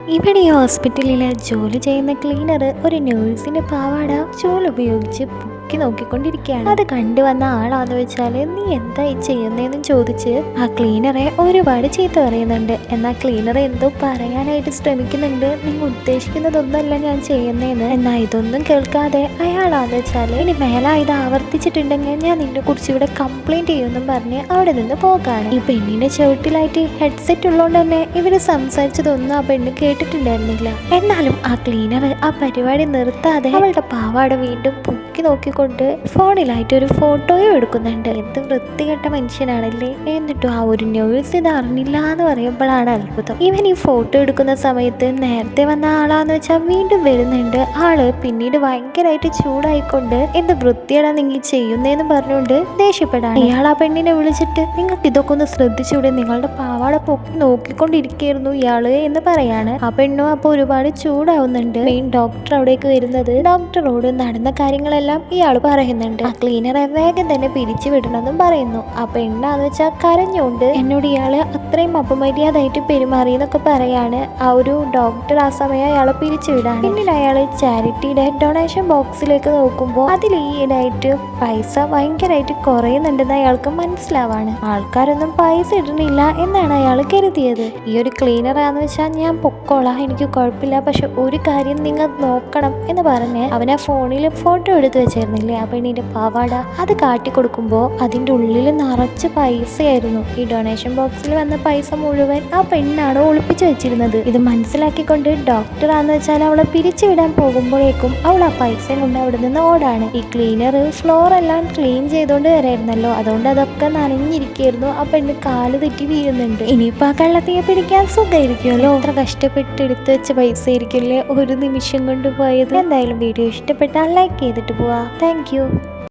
ഇവിടെ ഹോസ്പിറ്റലിൽ ജോലി ചെയ്യുന്ന ക്ലീനർ ഒരു നേഴ്സിന്റെ പാവാട ചോൾ ഉപയോഗിച്ച് പൊക്കി നോക്കിക്കൊണ്ടിരിക്കുകയാണ്. അത് കണ്ടുവന്ന ആളാന്ന് വെച്ചാൽ നീ എന്തായി ചെയ്യുന്നതെന്ന് ചോദിച്ച് ആ ക്ലീനറെ ഒരുപാട് ചീത്ത പറയുന്നുണ്ട്. എന്നാ ക്ലീനർ എന്തോ പറയാനായിട്ട് ശ്രമിക്കുന്നുണ്ട്. നിങ്ങൾ ഉദ്ദേശിക്കുന്നതൊന്നല്ല ഞാൻ ചെയ്യുന്നതെന്ന് എന്നാൽ ഇതൊന്നും കേൾക്കാതെ അയാളാന്ന് വെച്ചാൽ ഇനി മേലാ ഇത് ആവർത്തിച്ചിട്ടുണ്ടെങ്കിൽ ഞാൻ നിന്നെ കുറിച്ച് ഇവിടെ കംപ്ലൈന്റ് ചെയ്യുമെന്നും പറഞ്ഞ് അവിടെ നിന്ന് പോകാണ്. ഈ പെണ്ണിന്റെ ചവിട്ടിലായിട്ട് ഹെഡ്സെറ്റ് ഉള്ളതുകൊണ്ട് തന്നെ ഇവർ സംസാരിച്ചതൊന്നും ആ പെണ്ണ് കേട്ടിട്ടുണ്ടായിരുന്നില്ല. എന്നാലും ആ ക്ലീനർ ആ പരിപാടി നിർത്താതെ അവളുടെ പാവാട വീണ്ടും പൊക്കി നോക്കിക്കൊണ്ട് ഫോണിലായിട്ട് ഒരു ഫോട്ടോയും എടുക്കുന്നുണ്ട്. എന്ത് വൃത്തികെട്ട മനുഷ്യനാണല്ലേ? എന്നിട്ടും ആ ഒരു ന്യൂസ് ഇത് അറിഞ്ഞില്ല എന്ന് പറയുമ്പോഴാണ് അത്ഭുതം. ഇവൻ ഈ ഫോട്ടോ എടുക്കുന്ന സമയത്ത് നേരത്തെ വന്ന ആളാന്ന് വെച്ചാൽ വീണ്ടും വരുന്നുണ്ട്. ആൾ പിന്നീട് ഭയങ്കരമായിട്ട് ചൂടായിക്കൊണ്ട് എന്ത് വൃത്തിയാണ് നിങ്ങൾ ചെയ്യുന്നതെന്ന് പറഞ്ഞുകൊണ്ട് ദേഷ്യപ്പെടാണ്. ഇയാൾ ആ പെണ്ണിനെ വിളിച്ചിട്ട് നിങ്ങൾക്ക് ഇതൊക്കെ ഒന്ന് ശ്രദ്ധിച്ചൂടെ? നിങ്ങളുടെ പാവാട പൊക്കി നോക്കിക്കൊണ്ടിരിക്കുകയായിരുന്നു ഇയാൾ എന്ന് പറയാണ്. ആ പെണ്ണും അപ്പോൾ ഒരുപാട് ചൂടാവുന്നുണ്ട്. മെയിൻ ഡോക്ടർ അവിടേക്ക് വരുന്നത്. ഡോക്ടറോട് നടന്ന കാര്യങ്ങളെല്ലാം ഇയാൾ പറയുന്നുണ്ട് ആ ക്ലീനറെ വേഗം തന്നെ പിരിച്ചു വിടണമെന്നും പറയുന്നു. ആ പെണ്ണാന്ന് വെച്ചാൽ കരഞ്ഞുകൊണ്ട് എന്നോട് ഇയാൾ അത്രയും അപമര്യാദയായിട്ട് പെരുമാറി എന്നൊക്കെ പറയാണ്. ആ ഒരു ഡോക്ടർ ആ സമയം അയാളെ പിരിച്ചു വിടാണ് പിന്നീട് അയാൾ ചാരിറ്റിയുടെ ഡൊണേഷൻ ബോക്സിലേക്ക് നോക്കുമ്പോൾ അതിൽ ഈയിടായിട്ട് പൈസ ഭയങ്കരമായിട്ട് കുറയുന്നുണ്ടെന്ന് അയാൾക്ക് മനസ്സിലാവാണ്. ആൾക്കാരൊന്നും പൈസ ഇടണില്ല എന്നാണ് അയാൾ കരുതിയത്. ഈ ഒരു ക്ലീനർ ആന്ന് വെച്ചാൽ ഞാൻ പൊക്കോളാം എനിക്ക് കുഴപ്പമില്ല. പക്ഷെ ഒരു കാര്യം നിങ്ങൾ നോക്കണം എന്ന് പറഞ്ഞ് അവനെ ഫോണിൽ ഫോട്ടോ എടുത്ത് വെച്ചിരുന്നില്ലേ ആ പെണ്ണിന്റെ പാവാട? അത് കാട്ടിക്കൊടുക്കുമ്പോൾ അതിന്റെ ഉള്ളിൽ നിറച്ച് പൈസയായിരുന്നു. ഈ ഡൊണേഷൻ ബോക്സിൽ വന്ന പൈസ മുഴുവൻ ആ പെണ്ണാണ് ഒളിപ്പിച്ചു വെച്ചിരുന്നത്. ഇത് മനസ്സിലാക്കിക്കൊണ്ട് ഡോക്ടർ ആണെന്ന് വെച്ചാൽ അവളെ പിരിച്ചുവിടാൻ പോകുമ്പോഴേക്കും അവൾ ആ പൈസയും കൊണ്ട് അവിടെ നിന്ന് ഓടാണ്. ഈ ക്ലീനർ ഫ്ലോർ എല്ലാം ക്ലീൻ ചെയ്തുകൊണ്ട് വരായിരുന്നല്ലോ. അതുകൊണ്ട് അതൊക്കെ നനഞ്ഞിരിക്കുകയായിരുന്നു ആ പെണ്ണ് കാൽ തെറ്റി വീഴുന്നുണ്ട്. ഇനിയിപ്പോൾ ആ കള്ളത്തിയെ പിടിക്കാൻ സുഖമായിരിക്കുമല്ലോ അത്ര കഷ്ടപ്പെട്ട് എടുത്ത് വെച്ച പൈസ ആയിരിക്കില്ലേ ഒരു നിമിഷം കൊണ്ട് പോയത്? എന്തായാലും വീഡിയോ ഇഷ്ടപ്പെട്ടാൽ ലൈക്ക് ചെയ്തിട്ട് പോവാ. താങ്ക്